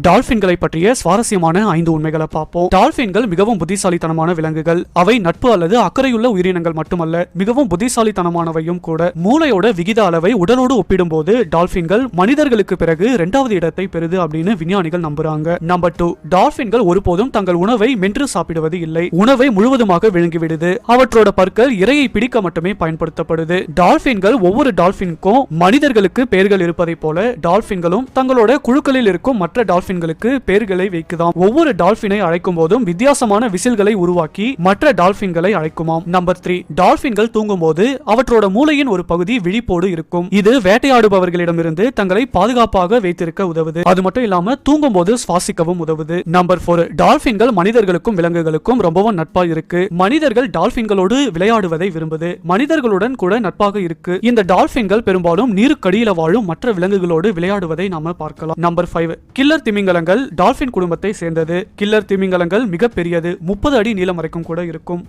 டால்பின்களை பற்றிய சுவாரஸ்யமான ஐந்து உண்மைகளை பார்ப்போம். டால்பின்கள் மிகவும் புத்திசாலித்தனமான விலங்குகள். அவை நட்பு அல்லது அக்கறையுள்ள உயிரினங்கள் மட்டுமல்ல மிகவும் புத்திசாலித்தனமானவையும் கூட. மூளையோட விகித அளவை உடலோடு ஒப்பிடும்போது டால்பின்கள் மனிதர்களுக்கு பிறகு இரண்டாவது இடத்தை பெறுது அப்படின்னு விஞ்ஞானிகள் நம்புறாங்க. நம்பர் டூ டால்பின்கள் ஒருபோதும் தங்கள் உணவை மென்று சாப்பிடுவது இல்லை. உணவை முழுவதுமாக விழுங்கிவிடுது. அவற்றோட பற்கள் இரையை பிடிக்க மட்டுமே பயன்படுத்தப்படுது. டால்பின்கள் ஒவ்வொரு டால்பினுக்கும் மனிதர்களுக்கு பெயர்கள் இருப்பதை போல டால்பின்களும் தங்களோட குழுக்களில் இருக்கும் மற்ற டால்பின்களுக்கு பேர்களை வைக்குதாம். ஒவ்வொரு டால்பினை அழைக்கும் போதும் வித்தியாசமான விசில்களை உருவாக்கி மற்ற டால்பின்களை அழைக்குமாம். நம்பர் த்ரீ டால்பின்கள் தூங்கும் போது அவற்றோட மூளையின் ஒரு பகுதி விழிப்போடு இருக்கும். இது வேட்டையாடுபவர்களிடமிருந்து தங்களை பாதுகாப்பாக வைத்திருக்க உதவுது. அது மட்டும் இல்லாம தூங்கும் போது சுவாசிக்கவும் உதவுது. நம்பர் போர் டால்பின்கள் மனிதர்களுக்கும் விலங்குகளுக்கும் ரொம்பவும் நட்பா இருக்கு. மனிதர்கள் டால்பின்களோடு விளையாடுவதை விரும்புது. மனிதர்களுடன் கூட நட்பாக இருக்கு. இந்த டால்பின்கள் பெரும்பாலும் நீருக்கடியில வாழும் மற்ற விலங்குகளோடு விளையாடுவதை நாம பார்க்கலாம். நம்பர் ஃபைவ் கில்லர் திமிங்கலங்கள் டால்பின் குடும்பத்தை சேர்ந்தது. கில்லர் திமிங்கலங்கள் மிகப்பெரியது முப்பது அடி நீளம் வரைக்கும் கூட இருக்கும்.